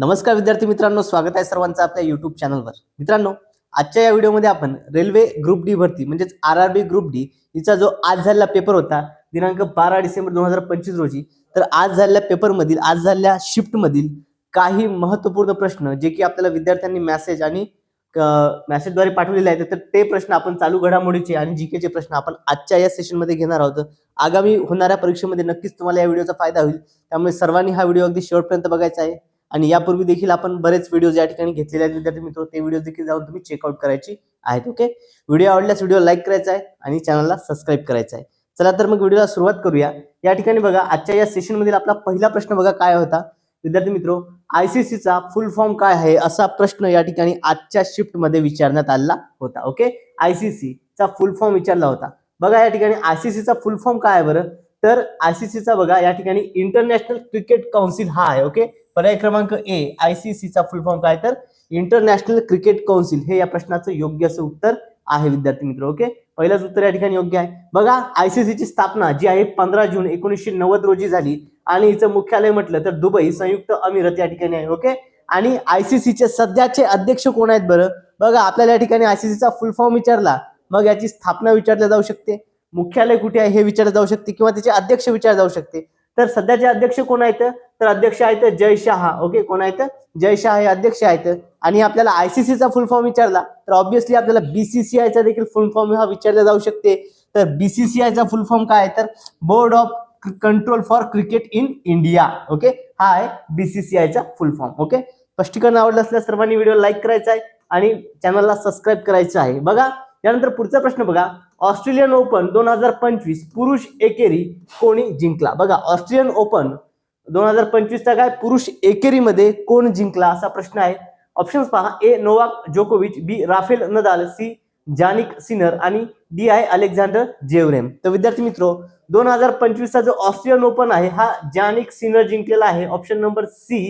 नमस्कार विद्यार्थी मित्रांनो स्वागत आहे सर्वांचं आपल्या युट्यूब चॅनलवर मित्रांनो आजच्या या व्हिडिओमध्ये आपण रेल्वे ग्रुप डी भरती म्हणजेच R R B group D हिचा जो आज झालेला पेपर होता दिनांक बारा डिसेंबर दोन हजार पंचवीस रोजी तर आज झालेल्या पेपरमधील आज झालेल्या शिफ्टमधील काही महत्त्वपूर्ण प्रश्न जे की आपल्याला विद्यार्थ्यांनी मेसेज आणि मॅसेजद्वारे पाठवलेले आहेत तर ते प्रश्न आपण चालू घडामोडीचे आणि जी केचे प्रश्न आपण आजच्या या सेशनमध्ये घेणार आहोत. आगामी होणाऱ्या परीक्षेमध्ये नक्कीच तुम्हाला या व्हिडिओचा फायदा होईल. त्यामुळे सर्वांनी हा व्हिडिओ अगदी शेवटपर्यंत बघायचा आहे. आणि यापूर्वी देखील आपण बरेच व्हिडिओ या ठिकाणी घेतलेले आहेत. विद्यार्थी मित्र ते व्हिडिओ देखील जाऊन तुम्ही चेकआउट करायची आहेत ओके व्हिडिओ आवडल्यास व्हिडिओ लाईक करायचा आहे आणि चॅनलला सबस्क्राईब करायचा आहे. चला तर मग व्हिडिओला सुरुवात करूया. या ठिकाणी बघा आजच्या या सेशन मधील आपला पहिला प्रश्न बघा काय होता? विद्यार्थी मित्रो आयसीसीचा फुल फॉर्म काय आहे? असा प्रश्न या ठिकाणी आजच्या शिफ्टमध्ये विचारण्यात आलेला होता ओके आयसीसीचा फुल फॉर्म विचारला होता. बघा या ठिकाणी आयसीसीचा फुल फॉर्म काय आहे बरं? तर आयसीसीचा बघा या ठिकाणी इंटरनॅशनल क्रिकेट काउन्सिल हा आहे ओके पर्याय क्रमांक ए आय सी सीचा फुल फॉर्म काय तर? इंटरनॅशनल क्रिकेट कौन्सिल हे या प्रश्नाचं योग्य असं उत्तर आहे विद्यार्थी मित्र ओके पहिलंच उत्तर या ठिकाणी योग्य आहे. बघा आयसीसीची स्थापना जी आहे पंधरा जून एकोणीसशे नव्वद रोजी झाली. आणि हिचं मुख्यालय म्हटलं तर दुबई संयुक्त अमिरात या ठिकाणी आहे ओके आणि आयसीसीचे सध्याचे अध्यक्ष कोण आहेत बरं? बघा आपल्याला या ठिकाणी आयसीसीचा फुल फॉर्म विचारला. मग याची स्थापना विचारल्या जाऊ शकते. मुख्यालय कुठे आहे हे विचारलं जाऊ शकते किंवा त्याचे अध्यक्ष विचारले जाऊ शकते. तर सध्याचे अध्यक्ष कोण आहेत? तर अध्यक्ष आहेत जय शहा. ओके कोण आहेत? जय शहा हे अध्यक्ष आहेत. आणि आपल्याला आयसीसीचा फुल फॉर्म विचारला तर ऑब्व्हियसली आपल्याला बीसीसीआयचा देखील फुल फॉर्म हा विचारला जाऊ शकते. तर बीसीसीआयचा फुल फॉर्म काय आहे? तर board of control for cricket in India okay हा आहे बीसीसीआयचा फुल फॉर्म ओके स्पष्टीकरण आवडलं असल्यास सर्वांनी व्हिडिओ लाईक करायचा आहे आणि चॅनलला सबस्क्राईब करायचं आहे. बघा यानंतर पुढचा प्रश्न बघा. ऑस्ट्रेलियन ओपन दोन हजार पंचवीस पुरुष एकेरी कोणी जिंकला? बघा ऑस्ट्रेलियन ओपन दोन हजार पंचवीसचा काय? पुरुष एकेरीमध्ये कोण जिंकला? असा प्रश्न आहे. ऑप्शन्स पहा. ए नोवाक जोकोविच B Rafael Nadal C Jannik Sinner आणि डी आहे अलेक्झांडर जेवरेम. तर विद्यार्थी मित्र दोन हजार पंचवीसचा जो ऑस्ट्रेलियन ओपन आहे हा जानिक सिनर जिंकलेला आहे. ऑप्शन नंबर सी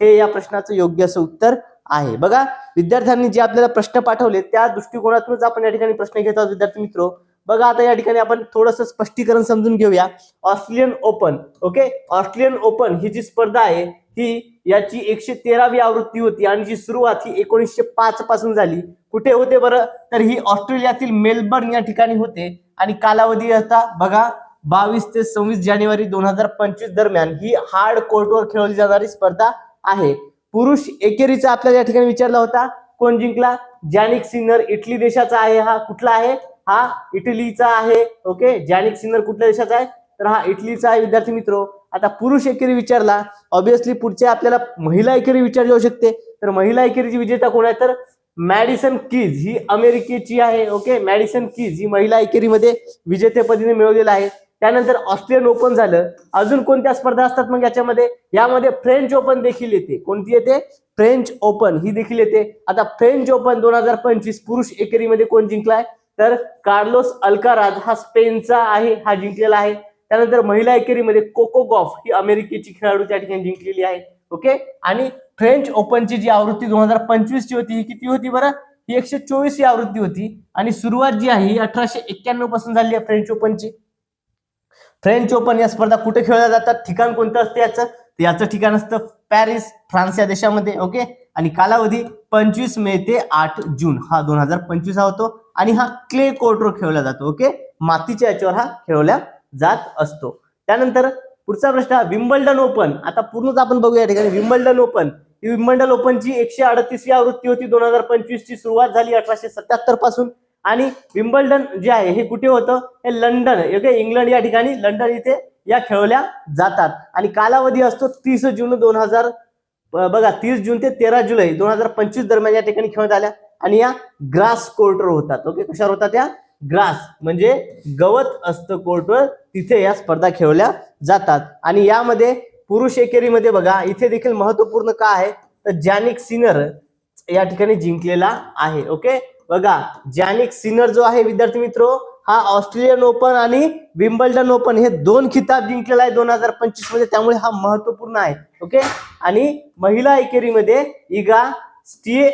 हे या प्रश्नाचं योग्य असं उत्तर आहे. बघा विद्यार्थ्यांनी जे आपल्याला प्रश्न पाठवले त्या दृष्टिकोनातूनच आपण या ठिकाणी प्रश्न घेत आहोत विद्यार्थी मित्र. बघा आता या ठिकाणी आपण थोडस स्पष्टीकरण समजून घेऊया. Australian open okay? Australian open ही जी स्पर्धा आहे ही याची एकशे तेरावी आवृत्ती होती आणि जी सुरुवात ही एकोणीसशे पाच पासून झाली. कुठे होते बरं? तर ही ऑस्ट्रेलियातील मेलबर्न या ठिकाणी होते. आणि कालावधी आता बघा बावीस ते सव्वीस जानेवारी दोन हजार पंचवीस दरम्यान ही हार्ड कोर्टवर खेळवली जाणारी स्पर्धा आहे. पुरुष एकेरीचा आपल्याला या ठिकाणी विचारला होता कोण जिंकला? जॅनिक सिन्नर इटली देशाचा आहे हा कुठला आहे? हा इटलीचा आहे. ओके जॅनिक सिन्नर कुठल्या देशाचा आहे? तर हा इटलीचा आहे विद्यार्थी मित्र. आता पुरुष एकेरी विचारला ऑब्विसली पुढच्या आपल्याला महिला एकेरी विचारली जाऊ शकते. तर महिला एकेरीची विजेता कोण आहे? तर मॅडिसन कीज ही अमेरिकेची आहे. ओके मॅडिसन कीज ही महिला एकेरीमध्ये विजेतेपदीने मिळवलेला आहे. त्यानंतर ऑस्ट्रेलियन ओपन झालं. अजून कोणत्या स्पर्धा असतात मग याच्यामध्ये? यामध्ये फ्रेंच ओपन देखील येते. कोणती येते? French open. ही देखील येते. आता फ्रेंच ओपन दोन हजार पंचवीस पुरुष एकेरीमध्ये कोण जिंकलाय? तर कार्लोस अल्काराज हा स्पेनचा आहे. हा जिंकलेला आहे. त्यानंतर महिला एकेरीमध्ये कोको गॉफ ही अमेरिकेची खेळाडू त्या ठिकाणी जिंकलेली आहे. ओके? आणि फ्रेंच ओपनची जी आवृत्ती दोन हजार पंचवीस ची होती ही किती होती बरं? ही एकशे चोवीस ही आवृत्ती होती. आणि सुरुवात जी आहे ही अठराशे एक्क्याण्णवपासून झाली आहे फ्रेंच ओपनची. फ्रेंच ओपन या स्पर्धा कुठे खेळल्या जातात? ठिकाण कोणतं असतं याचं? तर याचं ठिकाण असतं पॅरिस फ्रान्स या देशामध्ये ओके? आणि कालावधी पंचवीस मे ते आठ जून. हा दोन हजार पंचवीस हा होतो आणि हा क्ले कोर्टवर खेळला जातो ओके? मातीच्या याच्यावर हा खेळवला जात असतो. त्यानंतर पुढचा प्रश्न हा विम्बल्डन ओपन आता पूर्णच आपण बघूया या ठिकाणी. विम्बल्डन ओपन ही विम्बल्डन ओपनची एकशे अडतीसवी आवृत्ती होती. दोन हजार पंचवीस ची सुरुवात झाली अठराशे सत्याहत्तरपासून. आणि विम्बल्डन जे आहे हे कुठे होतं? हे लंडन ओके? इंग्लंड या ठिकाणी लंडन इथे या खेळवल्या जातात. आणि कालावधी असतो तीस जून दोन हजार बघा तीस जून ते तेरा जुलै दोन हजार पंचवीस दरम्यान या ठिकाणी खेळण्यात आल्या. आणि या ग्रास कोर्टवर होतात ओके? कशावर होतात या? ग्रास म्हणजे गवत असतं कोर्टवर तिथे या स्पर्धा खेळवल्या जातात. आणि यामध्ये पुरुष एकेरीमध्ये बघा इथे देखील महत्त्वपूर्ण का आहे? तर जॅनिक सिनर या ठिकाणी जिंकलेला आहे ओके? बघा जॅनिक सिनर जो आहे विद्यार्थी मित्रो हा ऑस्ट्रेलियन ओपन आणि विम्बल्डन ओपन हे दोन खिताब जिंकलेला आहे दोन हजार पंचवीसमध्ये. त्यामुळे हा महत्त्वपूर्ण आहे ओके? आणि महिला एकेरीमध्ये इगा स्टिए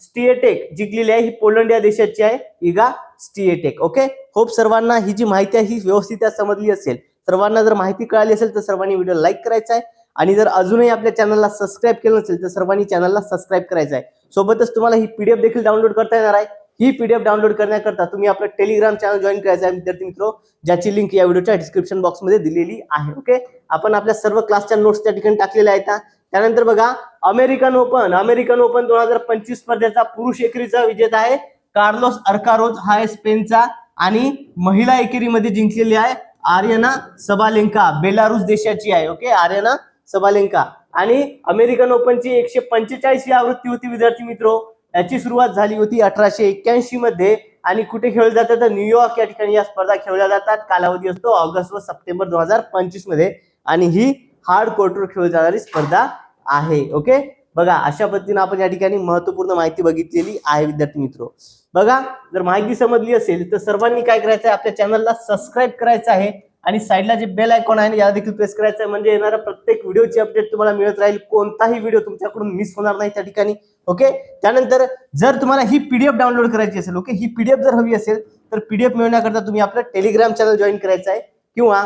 स्टिएटेक जिंकलेली आहे. ही पोलंड या देशाची आहे इगा स्टिएटेक ओके? होप सर्वांना ही जी माहिती आहे ही व्यवस्थित समजली असेल. सर्वांना जर माहिती कळाली असेल तर सर्वांनी व्हिडिओ लाईक करायचा आहे. आणि जर अजूनही आपल्या चॅनलला सबस्क्राईब केलं नसेल तर सर्वांनी चॅनलला सबस्क्राईब करायचं आहे. सोबतच तुम्हाला ही पीडीएफ देखील डाउनलोड करता येणार आहे. ही पीडीएफ डाउनलोड करण्याकरता तुम्ही आपलं टेलिग्राम चॅनल जॉईन करायचं आहे विद्यार्थी मित्र. ज्याची लिंक या व्हिडिओच्या डिस्क्रिप्शन बॉक्समध्ये दिलेली आहे ओके आपण आपल्या सर्व क्लासच्या नोट्स त्या ठिकाणी टाकलेल्या आहेत. त्यानंतर बघा अमेरिकन ओपन अमेरिकन ओपन दोन हजार पंचवीस स्पर्धेचा पुरुष एकेरीचा विजेता आहे. कार्लोस अर्कारोज हा आहे स्पेनचा आणि महिला एकेरीमध्ये जिंकलेली आहे आर्यना सबालेंका. बेलारुस देशाची आहे ओके आर्यना सबालेंका. आणि अमेरिकन ओपनची एकशे पंचेचाळीस आवृत्ती होती विद्यार्थी मित्रो. याची सुरुवात झाली होती अठराशे एक्क्याऐंशी मध्ये. आणि कुठे खेळले जातात तर न्यूयॉर्क या ठिकाणी या स्पर्धा खेळल्या जातात. कालावधी असतो ऑगस्ट व सप्टेंबर दोन हजार पंचवीसमध्ये. आणि ही हार्ड कोर्टवर खेळली जाणारी स्पर्धा आहे. ओके बघा अशा पद्धतीने आपण या ठिकाणी महत्त्वपूर्ण माहिती बघितलेली आहे विद्यार्थी मित्र. बघा जर माहिती समजली असेल तर सर्वांनी काय करायचं आहे आपल्या चॅनलला सबस्क्राईब करायचं आहे. आणि साईडला जे बेल आयकॉन आहे याला देखील प्रेस करायचं आहे. म्हणजे येणाऱ्या प्रत्येक व्हिडिओची अपडेट तुम्हाला मिळत राहील. कोणताही व्हिडिओ तुमच्याकडून मिस होणार नाही त्या ठिकाणी. ओके त्यानंतर जर तुम्हाला ही पीडीएफ डाउनलोड करायची असेल ओके ही पीडीएफ जर हवी असेल तर पीडीएफ मिळवण्याकरता तुम्ही आपलं टेलिग्राम चॅनल जॉईन करायचं आहे. किंवा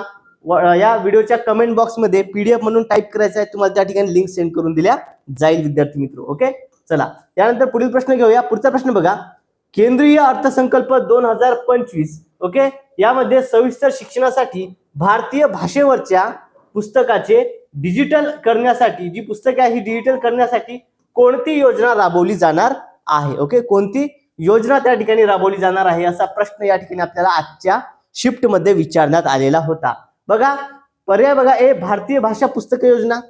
या व्हिडिओच्या कमेंट बॉक्समध्ये पीडीएफ म्हणून टाईप करायचं आहे. तुम्हाला त्या ठिकाणी लिंक सेंड करून दिल्या जाईल विद्यार्थी मित्र. ओके चला. त्यानंतर पुढील प्रश्न घेऊया. पुढचा प्रश्न बघा. केंद्रीय अर्थसंकल्प दोन हजार पंचवीस ओके? यामध्ये सविस्तर शिक्षणासाठी भारतीय भाषेवरच्या पुस्तकाचे डिजिटल करण्यासाठी जी पुस्तके आहे ही डिजिटल करण्यासाठी कोणती योजना राबवली जाणार आहे? ओके? कोणती योजना त्या ठिकाणी राबवली जाणार आहे? असा प्रश्न या ठिकाणी आपल्याला आजच्या शिफ्टमध्ये विचारण्यात आलेला होता. बघा पर्याय बघा. ए भारतीय भाषा पुस्तक योजना.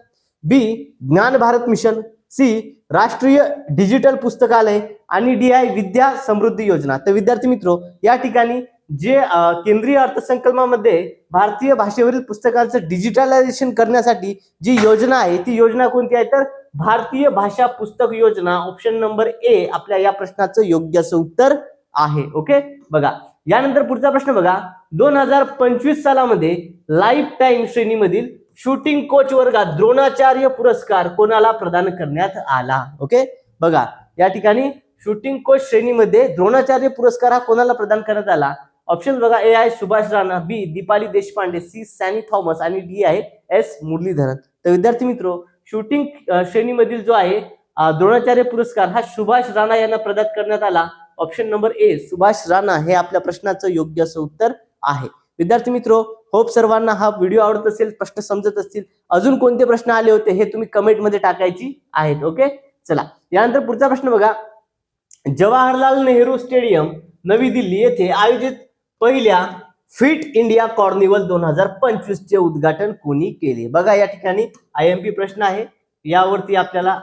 B Gyan Bharat mission. C राष्ट्रीय डिजिटल पुस्तकालय. आणि डी आय विद्या समृद्धी योजना. तर विद्यार्थी मित्र या ठिकाणी जे केंद्रीय अर्थसंकल्पामध्ये भारतीय भाषेवरील पुस्तकांचं डिजिटलायझेशन करण्यासाठी जी योजना आहे ती योजना कोणती आहे? तर भारतीय भाषा पुस्तक योजना ऑप्शन नंबर ए आपल्या या प्रश्नाचं योग्य असं उत्तर आहे. ओके बघा. यानंतर पुढचा प्रश्न बघा. दोन हजार पंचवीस सालामध्ये लाईफ टाईम श्रेणीमधील शूटिंग कोच वर्गात द्रोणाचार्य पुरस्कार कोणाला प्रदान करण्यात आला? ओके बघा. या ठिकाणी शूटिंग कोच श्रेणीमध्ये द्रोणाचार्य पुरस्कार हा कोणाला प्रदान करण्यात आला? ऑप्शन बघा ए आहे सुभाष राणा बी दीपाली देशपांडे सी सॅनी थॉमस आणि डी आहे एस मुरलीधरन. तर विद्यार्थी मित्र शूटिंग श्रेणीमधील जो आहे द्रोणाचार्य पुरस्कार हा सुभाष राणा यांना प्रदान करण्यात आला. Option number A Subhash Rana हे आपल्या प्रश्नाचं योग्य असं उत्तर आहे. विद्यार्थी मित्र होप सर्वांना हा व्हिडिओ आवडत असेल प्रश्न समजत असतील अजून कोणते प्रश्न आले होते हे तुम्ही कमेंटमध्ये टाकायची आहेत ओके चला यानंतर पुढचा प्रश्न बघा. जवाहरलाल नेहरू स्टेडियम नवी दिल्ली येथे आयोजित पहिल्या फिट इंडिया कॉर्निवल दोन हजार पंचवीस चे उद्घाटन कोणी केले? बघा या ठिकाणी आय एम पी प्रश्न आहे. यावरती आपल्याला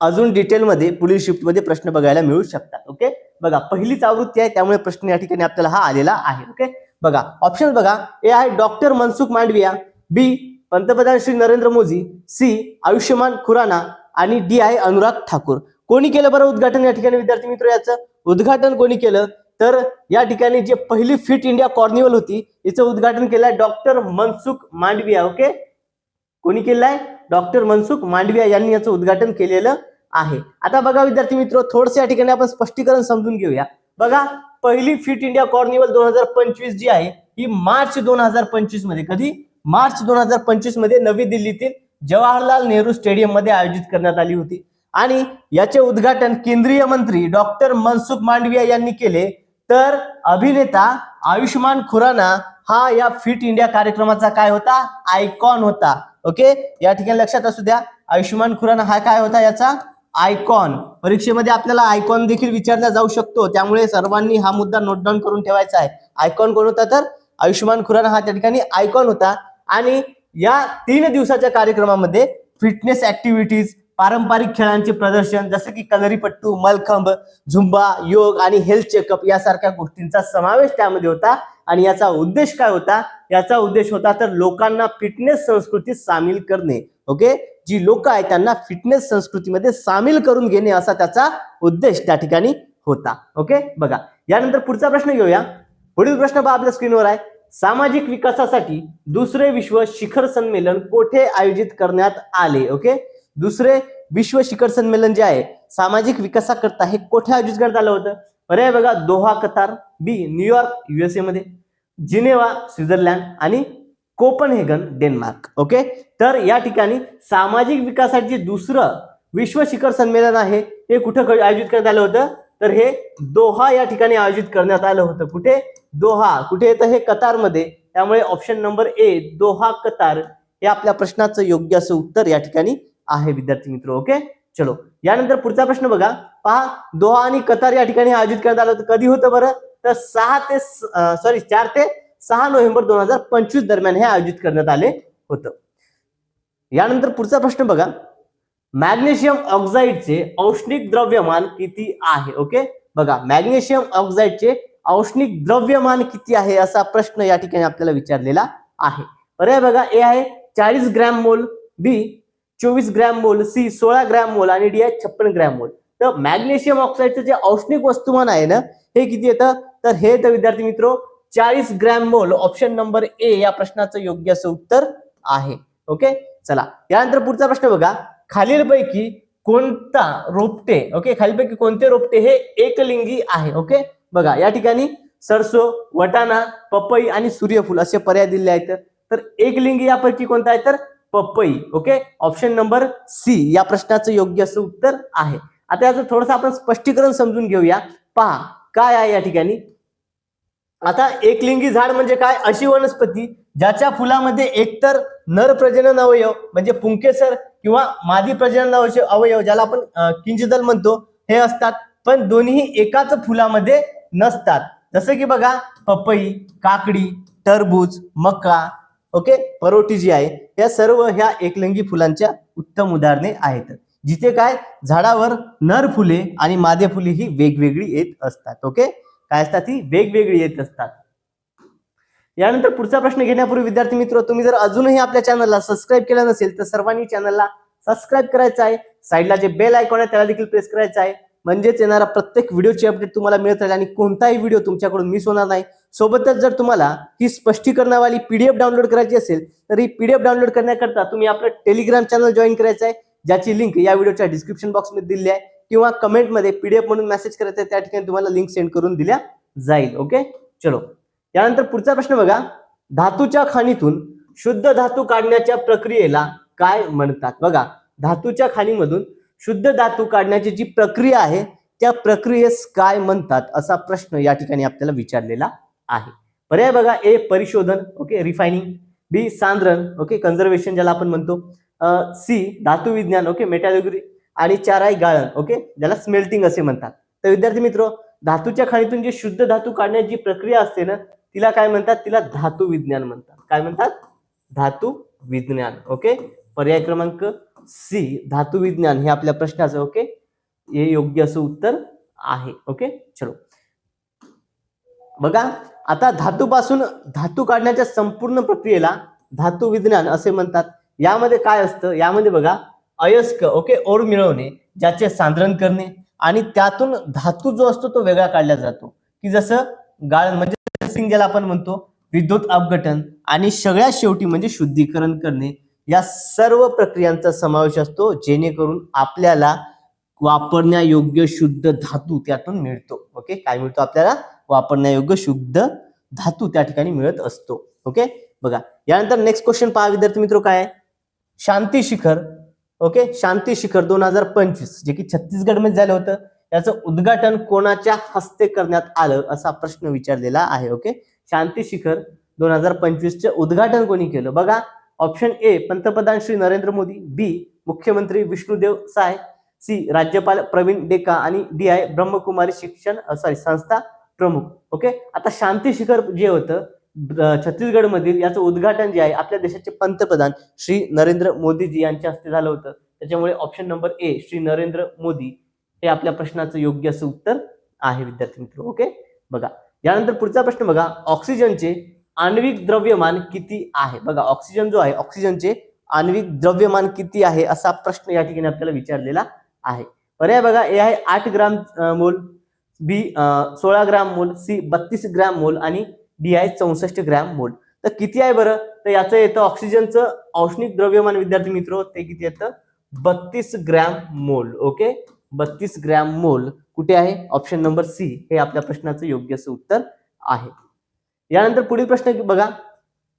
अजून डिटेलमध्ये पुढील शिफ्टमध्ये प्रश्न बघायला मिळू शकतात ओके बघा पहिलीच आवृत्ती आहे त्यामुळे प्रश्न या ठिकाणी आपल्याला हा आलेला आहे ओके बघा ऑप्शन बघा. ए आहे डॉक्टर मनसुख मांडविया बी पंतप्रधान श्री नरेंद्र मोदी सी आयुष्यमान खुराना आणि डी आहे अनुराग ठाकूर. कोणी केलं बरं उद्घाटन या ठिकाणी विद्यार्थी मित्र? याचं उद्घाटन कोणी केलं? तर या ठिकाणी जे पहिली फिट इंडिया कॉर्निवल होती याचं उद्घाटन केलंय डॉक्टर मनसुख मांडविया ओके? कोणी केलं आहे डॉक्टर मनसुख मांडविया यांनी याचं उद्घाटन केलेलं आहे. आता बघा विद्यार्थी मित्र थोडस या ठिकाणी आपण स्पष्टीकरण समजून घेऊया. बघा पहिली फिट इंडिया कॉर्निवल दोन हजार पंचवीस जी आहे ही मार्च दोन हजार पंचवीसमध्ये कधी? मार्च दोन हजार पंचवीसमध्ये नवी दिल्लीतील जवाहरलाल नेहरू स्टेडियममध्ये आयोजित करण्यात आली होती. आणि याचे उद्घाटन केंद्रीय मंत्री डॉक्टर मनसुख मांडविया यांनी केले. तर अभिनेता आयुष्मान खुराना हा या फिट इंडिया कार्यक्रमाचा काय होता? आयकॉन होता. ओके? या ठिकाणी लक्षात असू द्या. आयुष्यमान खुराना हा काय होता याचा? आयकॉन. परीक्षेमध्ये आपल्याला आयकॉन देखील विचारला जाऊ शकतो. त्यामुळे सर्वांनी हा मुद्दा नोट डाऊन करून ठेवायचा आहे. आयकॉन कोण होता तर? आयुष्यमान खुराना हा त्या ठिकाणी आयकॉन होता. आणि या तीन दिवसाच्या कार्यक्रमामध्ये फिटनेस ऍक्टिव्हिटीज पारंपरिक खेळांचे प्रदर्शन जसे की कलरीपट्टू मलखंब झुंबा योग आणि हेल्थ चेकअप यासारख्या गोष्टींचा समावेश त्यामध्ये होता. आणि याचा उद्देश काय होता? याचा उद्देश होता तर लोकांना फिटनेस संस्कृतीत सामील करणे. ओके जी लोक आहेत त्यांना फिटनेस संस्कृतीमध्ये सामील करून घेणे असा त्याचा उद्देश त्या ठिकाणी होता. ओके बघा यानंतर पुढचा प्रश्न घेऊया. पुढील प्रश्न पहा आपल्या स्क्रीनवर आहे. सामाजिक विकासासाठी दुसरे विश्व शिखर संमेलन कोठे आयोजित करण्यात आले? ओके दुसरे विश्व शिखर संमेलन जे आहे सामाजिक विकासाकरता हे कोठे आयोजित करण्यात आलं होतं? पर्याय बघा Doha Qatar B New York USA मध्ये जिनेवा स्वित्झर्लंड आणि कोपनहेगन डेन्मार्क. ओके? तर या ठिकाणी सामाजिक विकासाचे दुसरं विश्व शिखर संमेलन आहे हे कुठं क- आयोजित करण्यात आलं होतं? तर हे दोहा या ठिकाणी आयोजित करण्यात आलं होतं. कुठे? दोहा. कुठे येतं? हे कतारमध्ये. त्यामुळे option number A Doha Qatar हे आपल्या प्रश्नाचं योग्य असं उत्तर या ठिकाणी आहे विद्यार्थी मित्र ओके चलो यानंतर पुढचा प्रश्न बघा. पहा दोहा आणि कतार या ठिकाणी आयोजित करण्यात आलं होतं. कधी होतं बरं? तर सहा ते सॉरी चार ते सहा नोव्हेंबर दोन हजार पंचवीस दरम्यान हे आयोजित करण्यात आले होतं. यानंतर पुढचा प्रश्न बघा. मॅग्नेशियम ऑक्साईडचे औष्णिक द्रव्यमान किती आहे? ओके बघा मॅग्नेशियम ऑक्साईडचे औष्णिक द्रव्यमान किती आहे असा प्रश्न या ठिकाणी आपल्याला विचारलेला आहे. पर्याय बघा ए आहे चाळीस ग्रॅम मोल बी चोवीस ग्रॅम मोल सी सोळा ग्रॅम मोल आणि डी आहे छप्पन ग्रॅम मोल. तर मॅग्नेशियम ऑक्साईडचं जे औष्णिक वस्तुमान आहे ना हे किती येतं? तर हे तर विद्यार्थी मित्र चाळीस ग्रॅम मोल ऑप्शन नंबर ए या प्रश्नाचं योग्य असं उत्तर आहे. ओके? चला यानंतर पुढचा प्रश्न बघा. खालीलपैकी कोणता रोपटे ओके? खालीलपैकी कोणते रोपटे हे एकलिंगी आहे ओके? बघा या ठिकाणी सरसो वटाणा पपई आणि सूर्यफूल असे पर्याय दिले आहेत. तर एकलिंगी यापैकी कोणता आहे? तर पपई ओके ऑप्शन नंबर सी या प्रश्नाचं योग्य असं उत्तर आहे. आता याचं थोडंसं आपण स्पष्टीकरण समजून घेऊया. पहा काय आहे या ठिकाणी? आता एकलिंगी झाड म्हणजे काय? अशी वनस्पती ज्याच्या फुलामध्ये एकतर नर प्रजनन अवयव म्हणजे पुंकेसर किंवा मादी प्रजनन अवयव अवयव ज्याला आपण अं, किंजदल म्हणतो हे असतात. पण दोन्ही एकाच फुलामध्ये नसतात. जसं की बघा पपई काकडी टरबूज मका ओके? परोटी जी आहे या सर्व ह्या एकलिंगी फुलांच्या उत्तम उदाहरणे आहेत. जिथे काय? झाडावर नर फुले आणि मादे फुले ही वेगवेगळी येत असतात. ओके? काय असतात ही? वेगवेगळी येत असतात. यानंतर पुढचा प्रश्न घेण्यापूर्वी विद्यार्थी मित्र तुम्ही जर अजूनही आपल्या चॅनलला सबस्क्राईब केलं नसेल तर सर्वांनी चॅनलला सबस्क्राईब करायचं आहे. साईडला जे बेल आयकॉन आहे त्याला देखील प्रेस करायचं आहे. म्हणजेच येणारा प्रत्येक व्हिडिओची अपडेट तुम्हाला मिळत राहील आणि कोणताही व्हिडिओ तुमच्याकडून मिस होणार नाही. सोबतच जर तुम्हाला ही स्पष्टीकरणावाली पीडीएफ डाउनलोड करायची असेल तर ही पीडीएफ डाउनलोड करण्याकरता तुम्ही आपलं टेलिग्राम चॅनल जॉईन करायचं आहे ज्याची लिंक या व्हिडिओच्या डिस्क्रिप्शन बॉक्समध्ये दिली आहे किंवा कमेंटमध्ये पीडीएफ म्हणून मेसेज करायचं आहे त्या ठिकाणी तुम्हाला लिंक सेंड करून दिल्या जाईल. ओके चलो. यानंतर पुढचा प्रश्न बघा. धातूच्या खाणीतून शुद्ध धातू काढण्याच्या प्रक्रियेला काय म्हणतात? बघा. धातूच्या खाणीमधून शुद्ध धातू काढण्याची जी प्रक्रिया आहे त्या प्रक्रियेस काय म्हणतात असा प्रश्न या ठिकाणी आपल्याला विचारलेला आहे. पर्याय बघा ए परिशोधन ओके रिफायनिंग बी सांद्रण ओके कन्झर्वेशन ज्याला आपण म्हणतो सी धातू विज्ञान ओके मेटॅलॉजी आणि चार आहे गाळण ओके ज्याला स्मेल्टिंग असे म्हणतात. तर विद्यार्थी मित्र धातूच्या खाणीतून जी शुद्ध धातू काढण्याची जी प्रक्रिया असते ना तिला काय म्हणतात? तिला धातू विज्ञान म्हणतात. काय म्हणतात? धातू विज्ञान ओके? पर्याय क्रमांक सी धातू विज्ञान हे आपल्या प्रश्नाचं ओके? हे योग्य असं उत्तर आहे ओके? चलो. बघा आता धातूपासून धातू काढण्याच्या संपूर्ण प्रक्रियेला धातू विज्ञान असे म्हणतात. यामध्ये काय असतं? यामध्ये बघा अयस्क ओके? ओर मिळवणे ज्याचे सांद्रण करणे आणि त्यातून धातू जो असतो तो वेगळा काढला जातो. की जसं गाळ म्हणजे ज्याला आपण म्हणतो विद्युत अपघटन आणि सगळ्यात शेवटी म्हणजे शुद्धीकरण करणे. या सर्व प्रक्रियांचा समावेश असतो जेणेकरून आपल्याला वापरण्यायोग्य शुद्ध धातू त्यातून मिळतो. ओके? काय मिळतो आपल्याला? वापरण्यायोग्य शुद्ध धातू त्या ठिकाणी मिळत असतो. ओके? बघा यानंतर नेक्स्ट क्वेश्चन पहा विद्यार्थी मित्र काय शांती शिखर. ओके? शांती शिखर दोन हजार पंचवीस जे की छत्तीसगडमध्ये झालं होतं. याचं उद्घाटन कोणाच्या हस्ते करण्यात आलं असा प्रश्न विचारलेला आहे. ओके? शांती शिखर दोन हजार पंचवीसचे उद्घाटन कोणी केलं? बघा ऑप्शन ए पंतप्रधान श्री नरेंद्र मोदी. बी मुख्यमंत्री विष्णुदेव साय. सी राज्यपाल प्रवीण डेका आणि डी आय ब्रह्मकुमारी शिक्षण सॉरी संस्था प्रमुख. ओके आता शांती शिखर जे होतं छत्तीसगड मधील याचं उद्घाटन जे आहे आपल्या देशाचे पंतप्रधान श्री नरेंद्र मोदीजी यांच्या हस्ते झालं होतं. त्याच्यामुळे option number A Shri Narendra Modi हे आपल्या प्रश्नाचं योग्य असं उत्तर आहे विद्यार्थी मित्र. ओके बघा. यानंतर पुढचा प्रश्न बघा. ऑक्सिजनचे आण्विक द्रव्यमान किती आहे? बघा ऑक्सिजन जो आहे ऑक्सिजनचे आण्विक द्रव्यमान किती आहे असा प्रश्न या ठिकाणी आपल्याला विचारलेला आहे. पर्याय बघा ए आहे आठ ग्राम मोल बी सोळा ग्राम मोल सी बत्तीस ग्राम मोल आणि डी आहे चौसष्ट ग्रॅम मोल. तर किती आहे बरं? तर याचं येतं ऑक्सिजनचं औष्णिक द्रव्यमान विद्यार्थी मित्र ते किती येतं? बत्तीस ग्रॅम मोल ओके? बत्तीस ग्रॅम मोल कुठे आहे? ऑप्शन नंबर सी हे आपल्या प्रश्नाचं योग्य असं उत्तर आहे. यानंतर पुढील प्रश्न बघा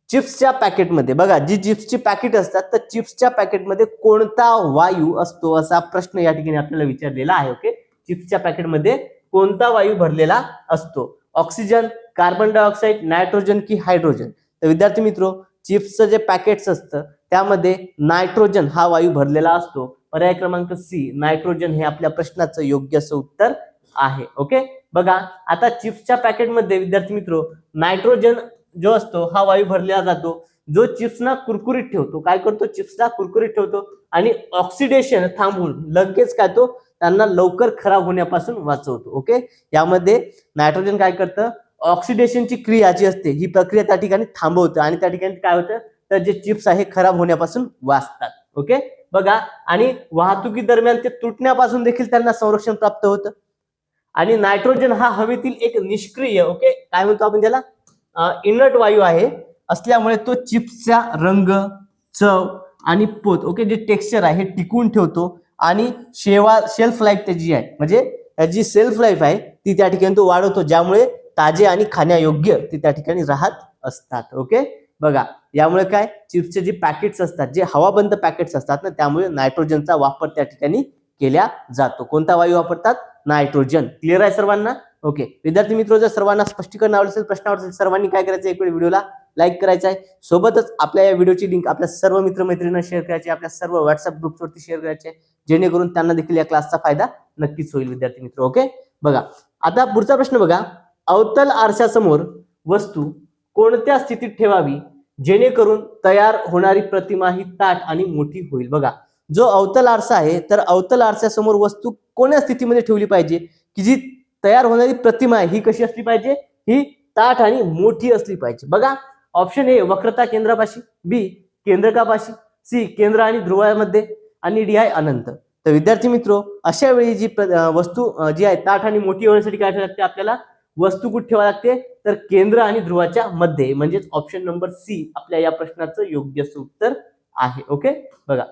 चिप्सच्या पॅकेटमध्ये बघा जी चिप्सची पॅकेट असतात तर चिप्सच्या पॅकेटमध्ये कोणता वायू असतो असा प्रश्न या ठिकाणी आपल्याला विचारलेला आहे ओके चिप्सच्या पॅकेटमध्ये कोणता वायू भरलेला असतो? ऑक्सिजन कार्बन डायऑक्साईड नायट्रोजन की हायड्रोजन? तर विद्यार्थी मित्रो चिप्सचं जे पॅकेट्स असतं त्यामध्ये नायट्रोजन हा वायू भरलेला असतो. पर्याय क्रमांक सी नायट्रोजन हे आपल्या प्रश्नाचं योग्य असं उत्तर आहे ओके बघा आता चिप्सच्या पॅकेटमध्ये विद्यार्थी मित्र नायट्रोजन जो असतो हा वायू भरलेला जातो. जो चिप्सना कुरकुरीत ठेवतो. काय करतो? चिप्सला कुरकुरीत ठेवतो आणि ऑक्सिडेशन थांबवून लगेच काय तो त्यांना लवकर खराब होण्यापासून वाचवतो. ओके? यामध्ये नायट्रोजन काय करतं? ऑक्सिडेशनची क्रिया जी असते ही प्रक्रिया त्या ठिकाणी थांबवतं. आणि त्या ठिकाणी काय होतं? तर जे चिप्स आहे खराब होण्यापासून वाचतात. ओके? बघा आणि वाहतुकी दरम्यान ते तुटण्यापासून देखील त्यांना संरक्षण प्राप्त होतं. आणि नायट्रोजन हा हवेतील एक निष्क्रिय ओके काय म्हणतो आपण त्याला? इनर्ट वायू आहे. असल्यामुळे तो चिप्सचा रंग चव आणि पोत ओके जे टेक्स्चर आहे हे टिकून ठेवतो. आणि शेवा शेल्फ लाईफ त्याची आहे म्हणजे त्याची सेल्फ लाईफ आहे ती त्या ठिकाणी तो वाढवतो ज्यामुळे ताजे आणि खाण्यायोग्य ते त्या ठिकाणी राहत असतात ओके बघा यामुळे काय? चिप्सचे जे पॅकेट्स असतात जे हवाबंद पॅकेट्स असतात ना त्यामुळे नायट्रोजनचा वापर त्या ठिकाणी केल्या जातो. कोणता वायू वापरतात? नायट्रोजन. क्लिअर आहे सर्वांना? ओके विद्यार्थी मित्र जर सर्वांना स्पष्टीकरण आवडलं असेल प्रश्न आवडत असेल सर्वांनी काय करायचं एक वेळ व्हिडिओला लाईक करायचं आहे. सोबतच आपल्या या व्हिडिओची लिंक आपल्या सर्व मित्रमैत्रिणींना शेअर करायची आपल्या सर्व व्हॉट्सअप ग्रुप्सवरती शेअर करायचे जेणेकरून त्यांना देखील या क्लासचा फायदा नक्कीच होईल विद्यार्थी मित्र. ओके बघा. आता पुढचा प्रश्न बघा. अवतल आरशासमोर वस्तू कोणत्या स्थितीत ठेवावी? जेणेकरून तयार होणारी प्रतिमा ही ताट आणि मोठी होईल. बघा. जो अवतल आरसा आहे तर अवतल आरशासमोर वस्तू कोण्या स्थितीमध्ये ठेवली पाहिजे? की जी तयार होणारी प्रतिमा आहे ही कशी असली पाहिजे? ही ताठ आणि मोठी असली पाहिजे. बघा ऑप्शन ए वक्रता केंद्रापाशी बी केंद्रकापाशी सी केंद्र आणि ध्रुवामध्ये आणि डी आहे अनंत. तर विद्यार्थी मित्र अशा वेळी जी वस्तू जी आहे ताठ आणि मोठी होण्यासाठी काय ठेवावी लागते? आपल्याला वस्तू कुठे ठेवावी लागते? तर केंद्र आणि ध्रुवाच्या मध्ये. म्हणजेच ऑप्शन नंबर सी आपल्या या प्रश्नाचं योग्य उत्तर आहे. ओके बघा.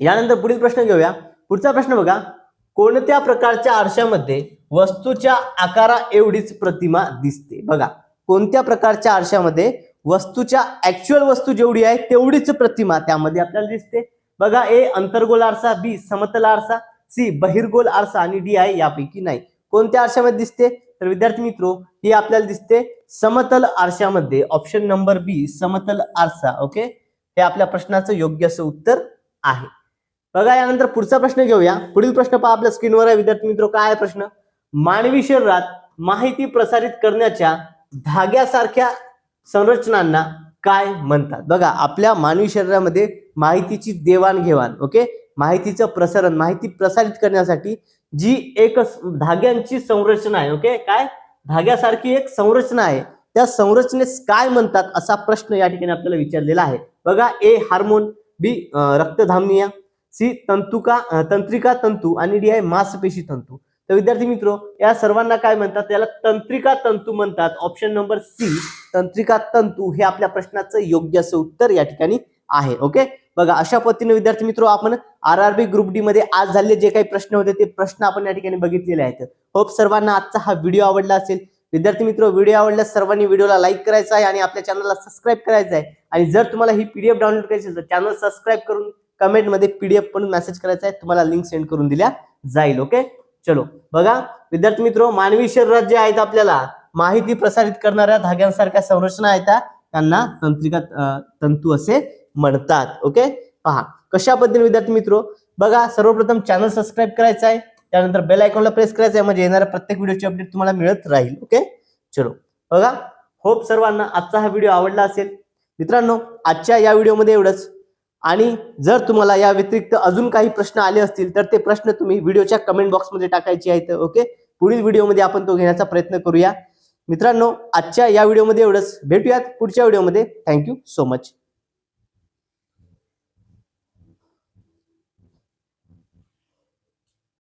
यानंतर पुढील प्रश्न घेऊया. पुढचा प्रश्न बघा. कोणत्या प्रकारच्या आरशामध्ये वस्तूच्या आकारा एवढीच प्रतिमा दिसते? बघा. कोणत्या प्रकारच्या आरशामध्ये वस्तूच्या ऍक्च्युअल वस्तू जेवढी आहे तेवढीच प्रतिमा त्यामध्ये आपल्याला दिसते. बघा ए अंतर्गोल आरसा बी समतल आरसा सी बहिर्गोल आरसा आणि डी आहे यापैकी नाही. कोणत्या आरशामध्ये दिसते? तर विद्यार्थी मित्रो ही आपल्याला दिसते समतल आरशामध्ये. ऑप्शन नंबर बी समतल आरसा. ओके हे आपल्या प्रश्नाचं योग्य असं उत्तर आहे. बघा यानंतर पुढचा प्रश्न घेऊया. पुढील प्रश्न पहा आपल्या स्क्रीनवर आहे. विद्यार्थी मित्र काय प्रश्न? मानवी शरीरात माहिती प्रसारित करण्याच्या धाग्यासारख्या संरचनांना काय म्हणतात? बघा आपल्या मानवी शरीरामध्ये माहितीची देवाणघेवाण ओके? माहितीचं प्रसारण माहिती प्रसारित करण्यासाठी जी एक धाग्यांची संरचना आहे ओके? काय? धाग्यासारखी एक संरचना आहे. त्या संरचनेस काय म्हणतात असा प्रश्न या ठिकाणी आपल्याला विचारलेला आहे. बघा ए हार्मोन बी अं, रक्तधामनीय सी तंतुका तंत्रिका तंतू आणि डी आहे मांसपेशी तंतू. तर विद्यार्थी मित्र या सर्वांना काय म्हणतात? त्याला तंत्रिका तंतू म्हणतात. ऑप्शन नंबर सी तंत्रिका तंतू हे आपल्या प्रश्नाचं योग्य असं उत्तर या ठिकाणी आहे. ओके बघा अशा पद्धतीने विद्यार्थी मित्र आपण R R B group D मध्ये आज झालेले जे काही प्रश्न होते ते प्रश्न आपण या ठिकाणी बघितलेले आहेत. होप सर्वांना आजचा हा व्हिडिओ आवडला असेल. विद्यार्थी मित्र व्हिडिओ आवडल्यास सर्वांनी व्हिडिओला लाईक करायचा आहे आणि आपल्या चॅनलला सबस्क्राईब करायचं आहे. आणि जर तुम्हाला ही पीडीएफ डाउनलोड करायची असेल तर चॅनल सबस्क्राईब करून कमेंटमध्ये पीडीएफ पण मेसेज करायचा आहे. तुम्हाला लिंक सेंड करून दिल्या जाईल ओके चलो बघा. विद्यार्थी मित्र मानवी शरीरात जे आहेत आपल्याला. माहिती प्रसारित करणाऱ्या धाग्यांसारख्या संरचना आहेत त्यांना तंत्रिका तंतू असे म्हणतात ओके पहा. कशा पद्धतीने विद्यार्थी मित्र बघा सर्वप्रथम चॅनल सबस्क्राईब करायचं आहे. त्यानंतर बेल आयकॉनला प्रेस करायचं आहे म्हणजे येणाऱ्या प्रत्येक व्हिडिओची अपडेट तुम्हाला मिळत राहील ओके चलो बघा. होप सर्वांना आजचा हा व्हिडिओ आवडला असेल. मित्रांनो आजच्या या व्हिडिओमध्ये एवढंच. आणि जर तुम्हाला या व्यतिरिक्त अजून काही प्रश्न आले असतील तर ते प्रश्न तुम्ही व्हिडिओच्या कमेंट बॉक्समध्ये टाकायचे आहेत ओके पुढील व्हिडिओमध्ये आपण तो घेण्याचा प्रयत्न करूया. मित्रांनो आजच्या या व्हिडिओमध्ये एवढंच. भेटूयात पुढच्या व्हिडिओमध्ये. Thank you so much